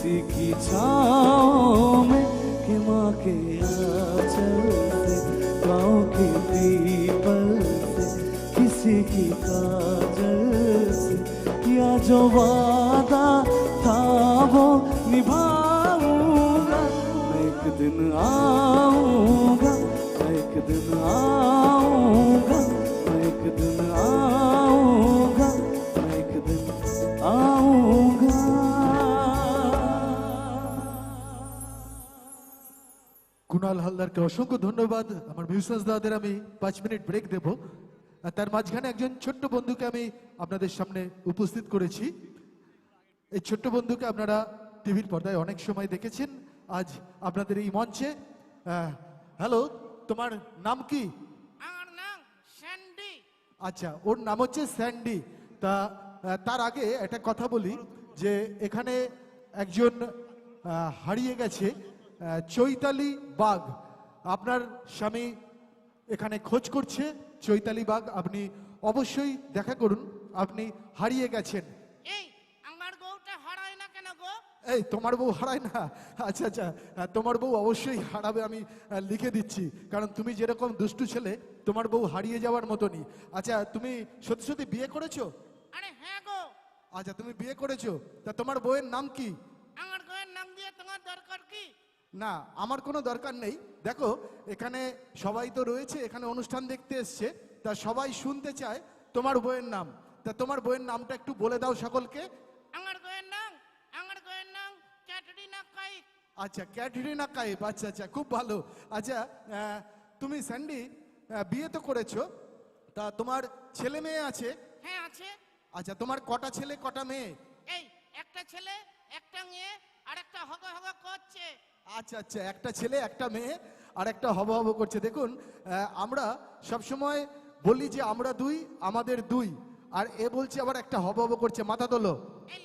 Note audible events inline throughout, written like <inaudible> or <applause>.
किसी की छाँव में कि माँ के आंचल से, गाँव के पीपल से, किसी की काजल से या जो वादा था वो निभाऊँगा। मैं एक दिन आऊँगा, मैं एक दिन आऊँगा, मैं एक दिन आऊँगा, मैं एक दिन आऊँगा। কুণাল হালদারকে অসংখ্য ধন্যবাদ। আমার মিউজিয়াস দাদের আমি পাঁচ মিনিট ব্রেক দেব। আর তার মাঝখানে একজন ছোট্ট বন্ধুকে আমি আপনাদের সামনে উপস্থিত করেছি। এই ছোট্ট বন্ধুকে আপনারা টিভির পর্দায় অনেক সময় দেখেছেন। আজ আপনাদের এই মঞ্চে হ্যালো তোমার নাম কি? স্যান্ডি। আচ্ছা ওর নাম হচ্ছে স্যান্ডি। তা তার আগে একটা কথা বলি যে এখানে একজন হারিয়ে গেছে। চৈতালি বাঘ। আপনার স্বামী এখানে খোঁজ করছে চৈতালি বাঘ। আপনি অবশ্যই দেখা করুন আপনি হারিয়ে গেছেন। এই আমার বউটা হারায় না কেন গো? এই তোমার বউ হারায় না? আচ্ছা আচ্ছা তোমার বউ অবশ্যই হারাবে আমি লিখে দিচ্ছি। কারণ তুমি যেরকম দুষ্টু ছেলে তোমার বউ হারিয়ে যাওয়ার মতনই। আচ্ছা তুমি সত্যি সত্যি বিয়ে করেছ? আরে হ্যাঁ গো। আচ্ছা তুমি বিয়ে করেছ? তা তোমার বউয়ের নাম কি আমার বউয়ের নাম দিয়ে তোমার দরকার কি না আমার কোনো দরকার নেই। দেখো এখানে সবাই তো রয়েছে এখানে অনুষ্ঠান দেখতে এসছে তা সবাই শুনতে চায় তোমার বইয়ের নাম। তা তোমার বইয়ের নামটা একটু বলে দাও সকলকে। আমার বউয়ের নাম আমার বউয়ের নাম ক্যাটরিনা কাইক আচ্ছা ক্যাটরিনা কাইফ আচ্ছা আচ্ছা খুব ভালো। আচ্ছা তুমি স্যান্ডি বিয়ে তো করেছ তা তোমার ছেলে মেয়ে আছে? হ্যাঁ আছে। আচ্ছা তোমার কটা ছেলে কটা মেয়ে? এই একটা ছেলে একটা মেয়ে আর একটা হগ হগ করছে। আচ্ছা আচ্ছা একটা ছেলে একটা মেয়ে আর একটা হব হব করছে। দেখুন আমরা সবসময় বলি যে আমরা দুই আমাদের দুই আর এ বলছে আবার একটা হব হব করছে মাথা তোলো।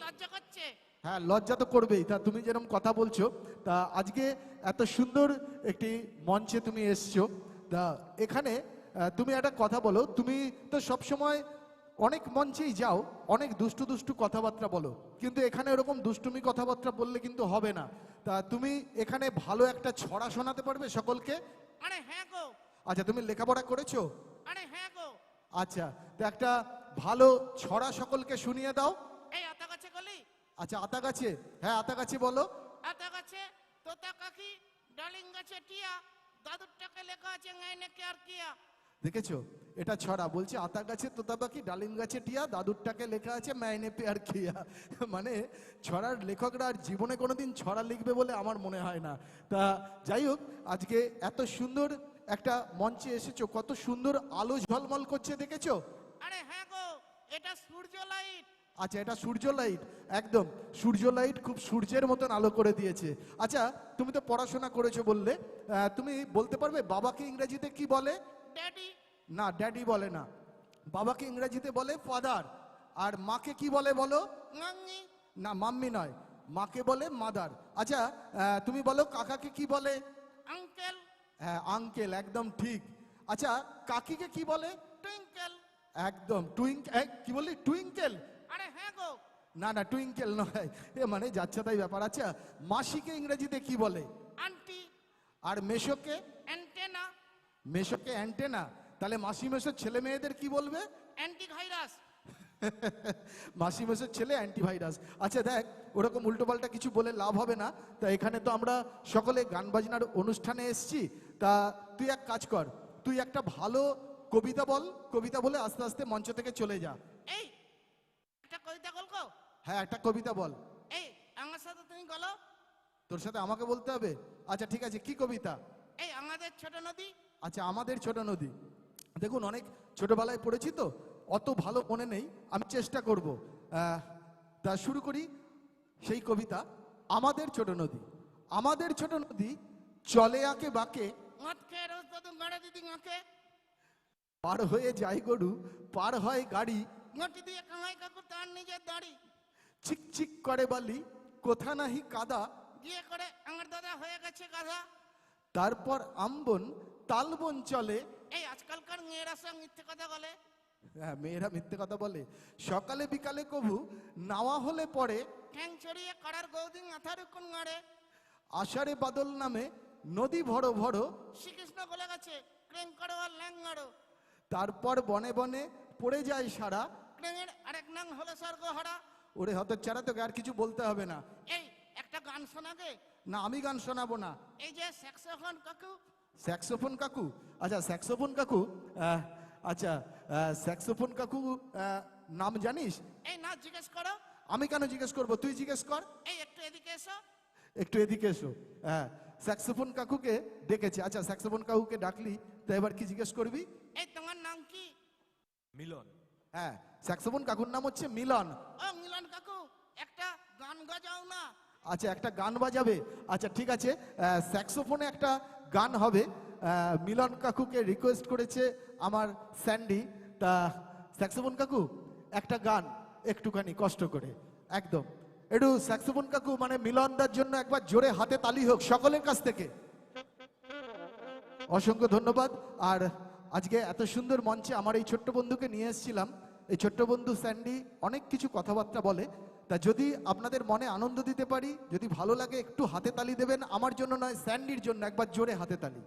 লজ্জা করছে? হ্যাঁ লজ্জা তো করবেই। তা তুমি যেরকম কথা বলছো তা আজকে এত সুন্দর একটি মঞ্চে তুমি এসছো। তা এখানে তুমি একটা কথা বলো তুমি তো সবসময় অনেক মঞ্চেই যাও অনেক দুষ্টু দুষ্টু কথাবার্তা বলো কিন্তু এখানে ওরকম দুষ্টুমি কথাবার্তা বললে কিন্তু হবে না। তা তুমি এখানে ভালো একটা ছড়া শোনাতে পারবে সকলকে? আরে হ্যাঁ গো। আচ্ছা তুমি লেখাপড়া করেছ? আরে হ্যাঁ গো। আচ্ছা তো একটা ভালো ছড়া সকলকে শুনিয়ে দাও। এই আতা গাছে গলি? আচ্ছা আতা গাছে হ্যাঁ আতা গাছে বলো। আতা গাছে তোতা কাকি ডালিং গাছে টিয়া দাদুর টাকা লেখা আছে গাইনে কে আর কিয়া? দেখেছ? এটা ছড়া। বলছে আতা গাছে তোতা পাখি ডালিম গাছে টিয়া দাদুরটাকে লেখা আছে মাইনে পেয়ার খিয়া। <laughs> মানে ছড়ার লেখকরা আর জীবনে কোনোদিন ছড়া লিখবে বলে আমার মনে হয় না। তা যাই হোক আজকে এত সুন্দর একটা মঞ্চে এসেছ কত সুন্দর আলো ঝলমল করছে দেখেছ? আরে হ্যাঁ গো এটা সূর্য লাইট। আচ্ছা এটা সূর্য লাইট একদম। সূর্য লাইট খুব সূর্যের মতন আলো করে দিয়েছে। আচ্ছা তুমি তো পড়াশোনা করেছ বললে। আহ, তুমি বলতে পারবে বাবাকে ইংরেজিতে কি বলে? ড্যাডি না ড্যাডি বলে না। বাবাকে ইংরেজিতে বলে ফাদার আর মাকে কি বলে বলো? নাঙ্গি না মাম্মি নয়। মাকে বলে মাদার আচ্ছা তুমি বলো কাকাকে কি বলে? আঙ্কেল। হ্যাঁ আঙ্কেল একদম ঠিক। আচ্ছা কাকিকে কি বলে? টুইঙ্কেল একদম টুইঙ্ক কি বললি? টুইঙ্কেল আরে হ্যাঁ গো। না না টুইঙ্কেল নয়। এ মানে যাচ্ছে তাই ব্যাপার। আচ্ছা মাসিকে ইংরেজিতে কি বলে? আন্টি আর মেশোকে? অ্যান্টেনা মেশোকে অ্যান্টেনা। তাহলে মাসি মেশোর ছেলে মেয়েদের কি বলবে? অ্যান্টিভাইরাস। <laughs> মাসি মেসের ছেলে অ্যান্টিভাইরাস। আচ্ছা দেখ ওরকম উল্টোপাল্টা কিছু বলে লাভ হবে না। তা এখানে তো আমরা সকলে গান বাজনার অনুষ্ঠানে এসেছি। তা তুই এক কাজ কর তুই একটা ভালো কবিতা বল। কবিতা বলে আস্তে আস্তে মঞ্চ থেকে চলে যা। এই একটা কবিতা গল্প হ্যাঁ একটা কবিতা বল। এই আমার সাথে তুমি বলো। তোর সাথে আমাকে বলতে হবে? আচ্ছা ঠিক আছে কি কবিতা? এই আমাদের ছোট নদী। আচ্ছা আমাদের ছোট নদী। দেখুন অনেক ছোটবেলায় পড়েছি তো অত ভালো মনে নেই আমি চেষ্টা করব। তা শুরু করি সেই কবিতা আমাদের ছোট নদী। আমাদের ছোট নদী চলে আঁকে বাঁকে। পার হয়ে যায় গরু পার হয় গাড়ি। দিয়ে কামাই তার নিজের দাড়ি। চিকচিক করে বালি কোথা নাহি কাদা। গিয়ে করে আমার দাদা হয়ে গেছে গাধা। তারপর আমবন তালবন চলে। এই আজকালকার মেয়েরা সব মিথ্যে কথা বলে। হ্যাঁ মেয়েরা মিথ্যে কথা বলে। সকালে বিকালে কভু নাওয়া হলে পরে ঠ্যাং ছড়িয়ে কড়ার গৌদিং মাথার কোন গাড়ে আষাঢ়ে বাদল নামে নদী ভরো ভরো শ্রীকৃষ্ণ বলে গেছে ক্রেং করো আর ল্যাং মারো। তারপর বনে বনে পড়ে যায় সারা। ক্রেঙের আরেক নাম হলো স্বর্গহরা। ওরে হত চারা তোকে আর কিছু বলতে হবে না। এই একটা গান শোনাবে না আমি গান শোনাবো না। এই যে স্যাক্সোফোন কাকু? স্যাক্সোফোন কাকু? আচ্ছা স্যাক্সোফোন কাকু আচ্ছা স্যাক্সোফোন কাকু নাম জানিস? এই না জিজ্ঞেস করো। আমি কেন জিজ্ঞেস করব? তুই জিজ্ঞেস কর। এই একটু এদিকে এসো। একটু এদিকে এসো। হ্যাঁ স্যাক্সোফোন কাকুকে ডেকেছে। আচ্ছা স্যাক্সোফোন কাকুকে ডাকলি তো এবার কি জিজ্ঞেস করবি? এই তোমার নাম কি? মিলন। হ্যাঁ স্যাক্সোফোন কাকুর নাম হচ্ছে মিলন। ও মিলন কাকু একটা গান গাজাও না। আচ্ছা একটা গান বাজাবে। আচ্ছা ঠিক আছে স্যাক্সোফোনে একটা গান হবে। মিলন কাকুকে রিকোয়েস্ট করেছে আমার স্যান্ডি। তা স্যাক্সোফোন কাকু, একটা গান, একটুখানি কষ্ট করে। একদম। একটু স্যাক্সোফোন কাকু মানে মিলনদার জন্য একবার জোরে হাতে তালি হোক, সকলের কাছ থেকে। অসংখ্য ধন্যবাদ। আর আজকে এত সুন্দর মঞ্চে আমার এই ছোট্ট বন্ধুকে নিয়ে এসেছিলাম। এই ছোট্ট বন্ধু স্যান্ডি অনেক কিছু কথাবার্তা বলে। তা যদি আপনাদের মনে আনন্দ দিতে পারি যদি ভালো লাগে একটু হাতে তালি দেবেন আমার জন্য নয় স্যান্ডির জন্য একবার জোরে হাতে তালি।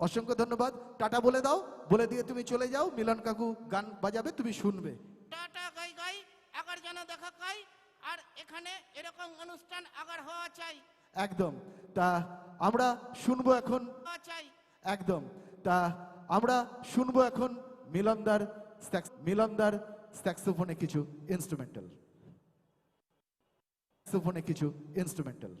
অসংখ্য ধন্যবাদ। টাটা বলে দাও বলে দিয়ে তুমি চলে যাও মিলন কাকু গান বাজাবে তুমি শুনবে। টাটা গাই গাই আগার যেন দেখা পাই আর এখানে এরকম অনুষ্ঠান আগার হওয়া চাই। একদম। তা আমরা শুনব এখন চাই। একদম। তা আমরা শুনব এখন মিলনদার মিলনদার স্যাক্সোফোনে কিছু ইনস্ট্রুমেন্টাল স্যাক্সোফোনে কিছু ইনস্ট্রুমেন্টাল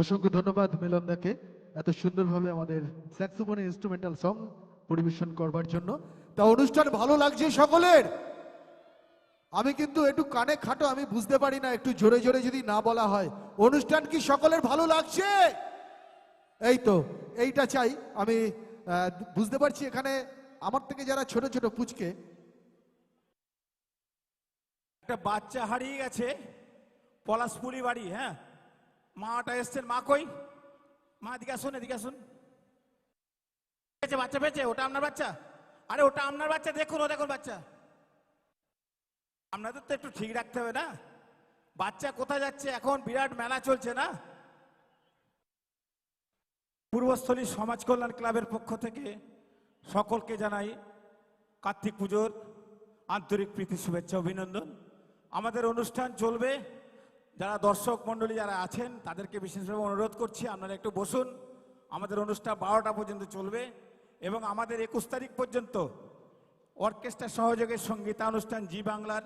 অসংখ্য ধন্যবাদ মিলনদাকে এত সুন্দরভাবে আমাদের স্যাক্সোফোন ইনস্ট্রুমেন্টাল সং পরিবেশন করবার জন্য। তা অনুষ্ঠান ভালো লাগছে সকলের? আমি কিন্তু একটু কানে খাটো, আমি বুঝতে পারি না, একটু জোরে জোরে যদি না বলা হয়। অনুষ্ঠান কি সকলের ভালো লাগছে? এই তো, এইটা চাই। আমি বুঝতে পারছি এখানে আমার থেকে যারা ছোট ছোট পুচকে, একটা বাচ্চা হারিয়ে গেছে, পলাশপুরি বাড়ি হ্যাঁ? মাটা এসছেন, মা কই? মা, এদিকে আসুন এদিকে আসুন। বাচ্চা, পেয়েছে? ওটা আপনার বাচ্চা? আরে, ওটা আপনার বাচ্চা, দেখুন, ও দেখুন বাচ্চা। আপনাদের তো একটু ঠিক রাখতে হবে না? বাচ্চা কোথায় যাচ্ছে? এখন বিরাট মেলা চলছে না? পূর্বস্থলী সমাজ কল্যাণ ক্লাবের পক্ষ থেকে সকলকে জানাই কার্তিক পুজোর আন্তরিক প্রীতি, শুভেচ্ছা, অভিনন্দন। আমাদের অনুষ্ঠান চলবে যারা দর্শক মণ্ডলী যারা আছেন, তাদেরকে বিশেষভাবে অনুরোধ করছি, আপনারা একটু বসুন। আমাদের অনুষ্ঠান বারোটা পর্যন্ত চলবে এবং আমাদের একুশ তারিখ পর্যন্ত অর্কেস্ট্রা সহযোগে সঙ্গীতানুষ্ঠান জি বাংলার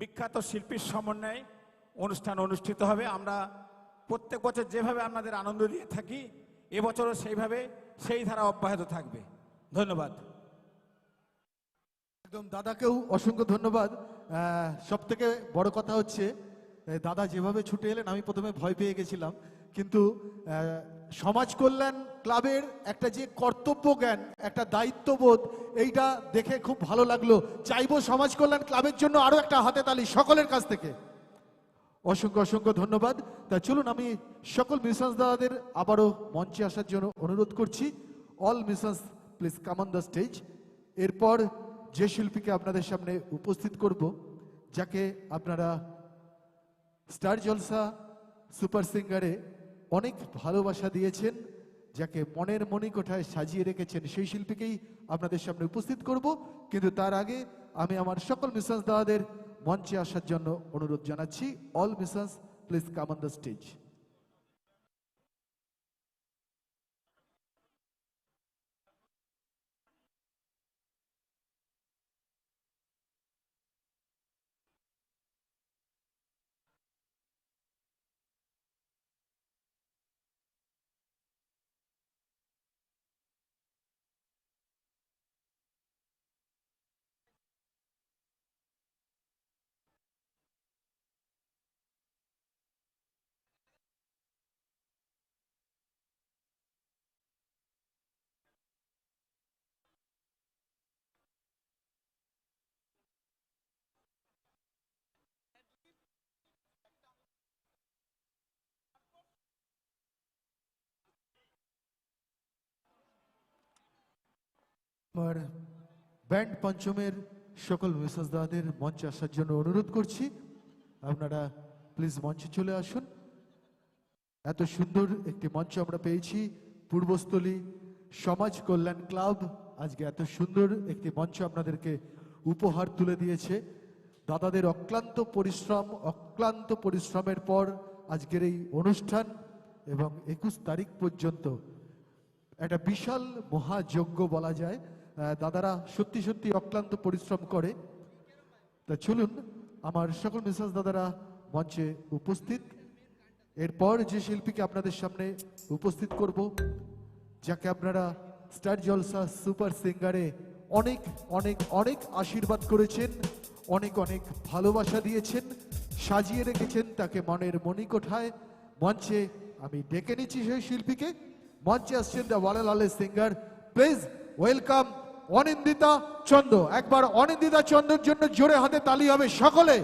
বিখ্যাত শিল্পীর সমন্বয়ে অনুষ্ঠান অনুষ্ঠিত হবে। আমরা প্রত্যেক বছর যেভাবে আপনাদের আনন্দ দিয়ে থাকি, এবছরও সেইভাবে সেই ধারা অব্যাহত থাকবে। ধন্যবাদ। একদম, দাদাকেও অসংখ্য ধন্যবাদ। সব থেকে বড় কথা হচ্ছে দাদা যেভাবে ছুটে এলেন, আমি প্রথমে ভয় পেয়ে গেছিলাম। কিন্তু সমাজ কল্যাণ ক্লাবের একটা যে কর্তব্য জ্ঞান একটা দায়িত্ববোধ, এইটা দেখে খুব ভালো লাগল। চাইব সমাজ কল্যাণ ক্লাবের জন্য আরও একটা হাতে তালি সকলের কাছ থেকে। অসংখ্য অসংখ্য ধন্যবাদ। তা চলুন, আমি সকল মিশনস দাদাদের আবারও মঞ্চে আসার জন্য অনুরোধ করছি। All musicians please come on the stage এরপর যে শিল্পীকে আপনাদের সামনে উপস্থিত করব, যাকে আপনারা স্টার জলসা সুপার সিঙ্গারে অনেক ভালোবাসা দিয়েছেন, যাকে মনের মণিকোঠায় সাজিয়ে রেখেছেন সেই শিল্পীকেই আপনাদের সামনে উপস্থিত করব। কিন্তু তার আগে আমি আমার সকল মিশনস দাদাদের মঞ্চে আসার জন্য অনুরোধ জানাচ্ছি। All musicians please come on the stage আমার ব্যান্ড পঞ্চমের সকল মিসেস দাদাদের মঞ্চে আসার জন্য অনুরোধ করছি। আপনারা প্লিজ মঞ্চে চলে আসুন। এত সুন্দর একটি মঞ্চ আমরা পেয়েছি, পূর্বস্থলী সমাজ কল্যাণ ক্লাব। আজকে এত সুন্দর একটি মঞ্চ আপনাদেরকে উপহার তুলে দিয়েছে। দাদাদের অক্লান্ত পরিশ্রম, অক্লান্ত পরিশ্রমের পর আজকের এই অনুষ্ঠান এবং একুশ তারিখ পর্যন্ত একটা বিশাল মহাযজ্ঞ বলা যায়। দাদারা সত্যি সত্যি অক্লান্ত পরিশ্রম করে। তা চলুন, আমার সকল মিসাস দাদারা মঞ্চে উপস্থিত। এরপর যে শিল্পীকে আপনাদের সামনে উপস্থিত করব, যাকে আপনারা স্টার জলসা সুপার সিঙ্গারে অনেক অনেক অনেক আশীর্বাদ করেছেন, অনেক অনেক ভালোবাসা দিয়েছেন, সাজিয়ে রেখেছেন তাকে মনের মণিকোঠায়। মঞ্চে আমি ডেকে নিচ্ছি সেই শিল্পীকে। মঞ্চে আসছেন the ওয়ালালালে singer. Please welcome Anindita Chanda. একবার অনিন্দিতা চন্দ্রের জন্য জোরে হাতে তালি হবে সকলে।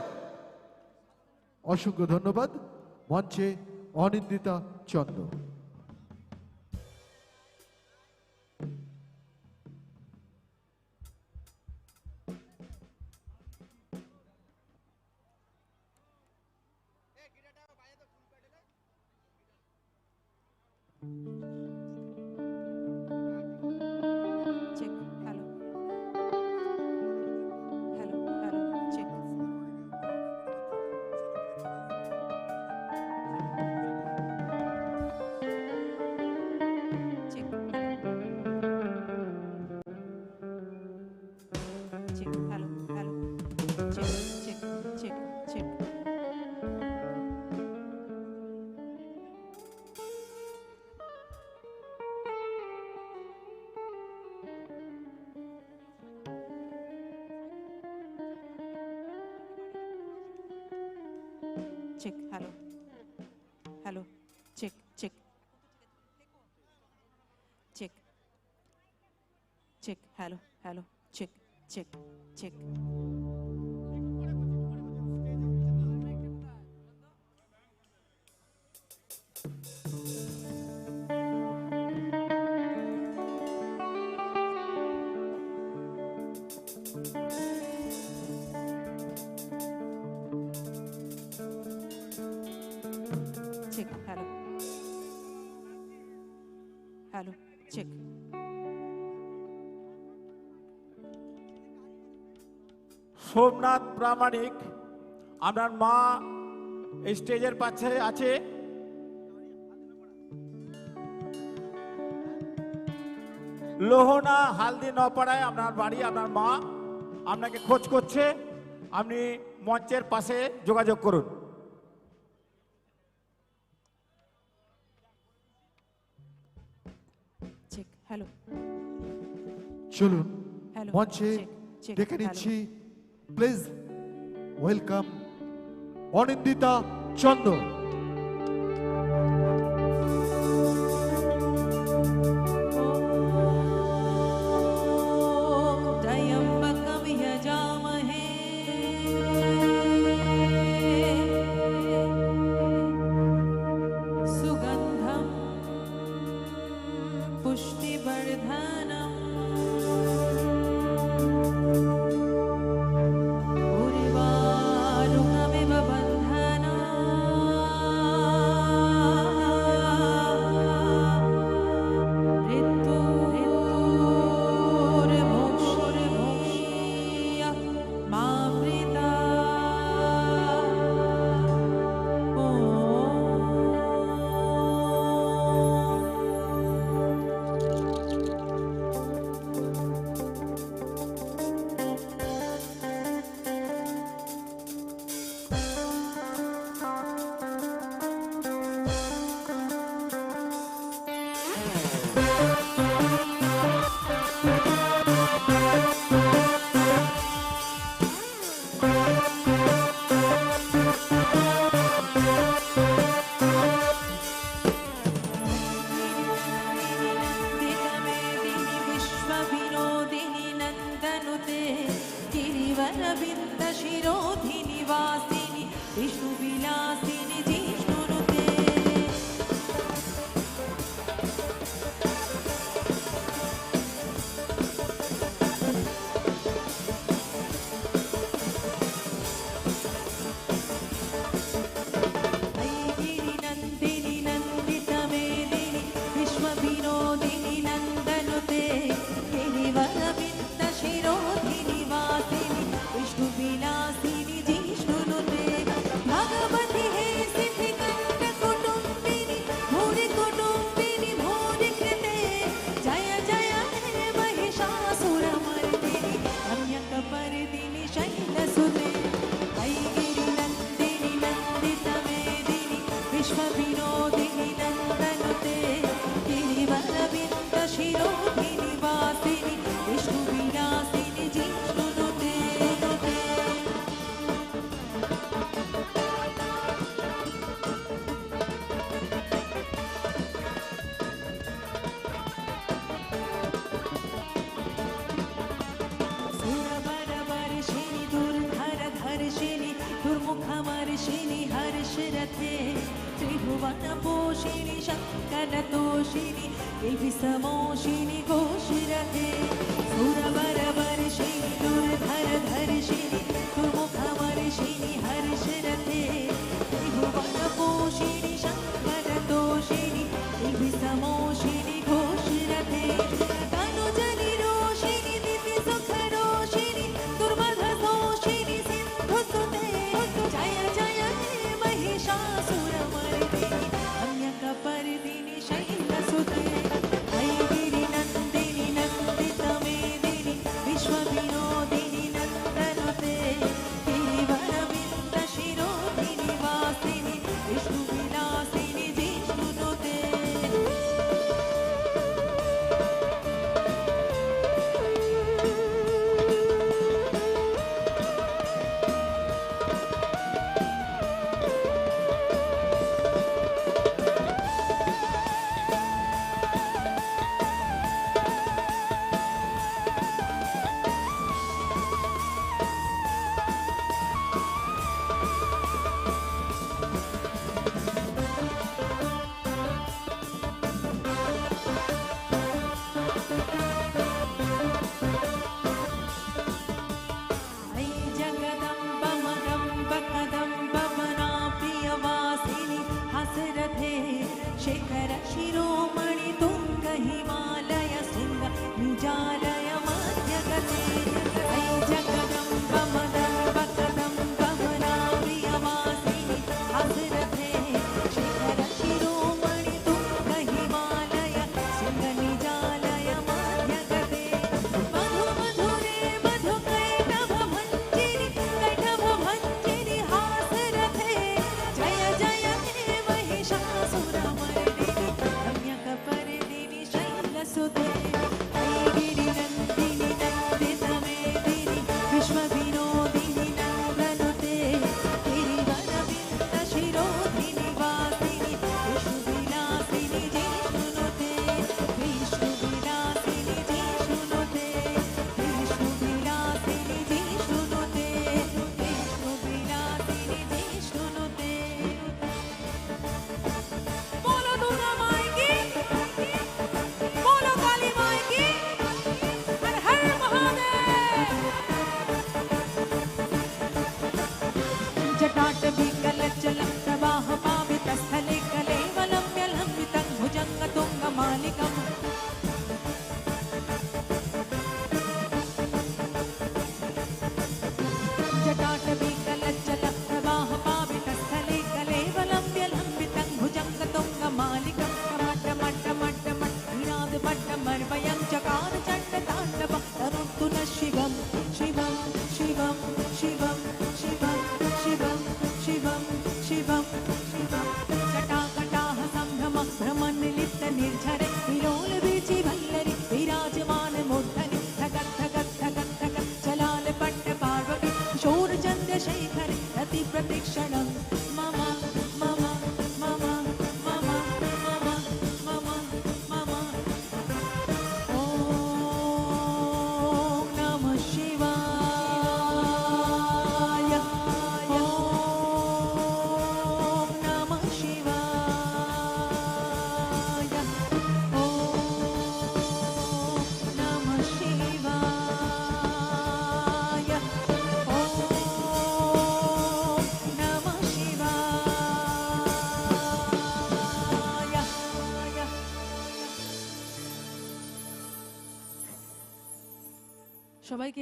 অসংখ্য ধন্যবাদ মঞ্চে অনিন্দিতা চন্দ্র check check, check. সোমনাথ প্রামাণিক আপনার মা এই স্টেজের পাশে আছে। লোহনা হালদি নপাড়ায় আপনার বাড়ি আপনার মা আপনাকে খোঁজ করছে। আপনি মঞ্চের পাশে যোগাযোগ করুন। চেক হ্যালো চলুন হ্যালো মঞ্চে ডেকে নিচ্ছি প্লিজ ওয়েলকাম অনিন্দিতা চন্দ ذاتي ತ್ರಿಭುವನ ಪೋಷಿಣಿ ಶಂಕನ ತೋಷಿಣಿ ಎಲ್ಬಿಸ ಮೋಷಿಣಿ ಘೋಷಿರತೆ ಸುರಬರ ಬರಿಷಿಣಿ ದುರ್ಧರ ಧರಿಷಿಣಿ ತುಮುಖ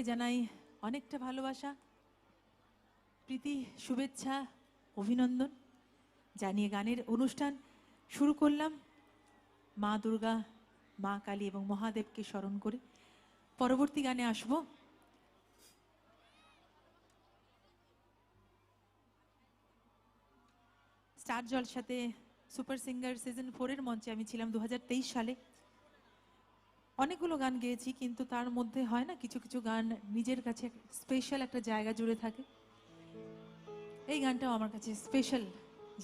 সবাইকে জানাই অনেকটা ভালোবাসা, প্রীতি, শুভেচ্ছা, অভিনন্দন। জানিয়ে গানের অনুষ্ঠান শুরু করলাম। মা দুর্গা, মা কালী এবং মহাদেবকে স্মরণ করে পরবর্তী গানে আসব। স্টার জলসাতে সুপার সিঙ্গার সিজন ফোরের মঞ্চে আমি ছিলাম দু হাজার তেইশ সালে। অনেকগুলো গান গেয়েছি, কিন্তু তার মধ্যে হয় না, কিছু কিছু গান নিজের কাছে স্পেশাল একটা জায়গা জুড়ে থাকে। এই গানটাও আমার কাছে স্পেশাল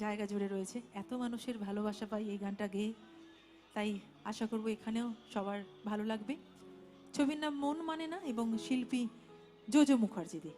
জায়গা জুড়ে রয়েছে। এত মানুষের ভালোবাসা পাই এই গানটা গেয়ে, তাই আশা করব এখানেও সবার ভালো লাগবে। ছবির নাম মন মানে না, এবং শিল্পী জোজো মুখার্জি দি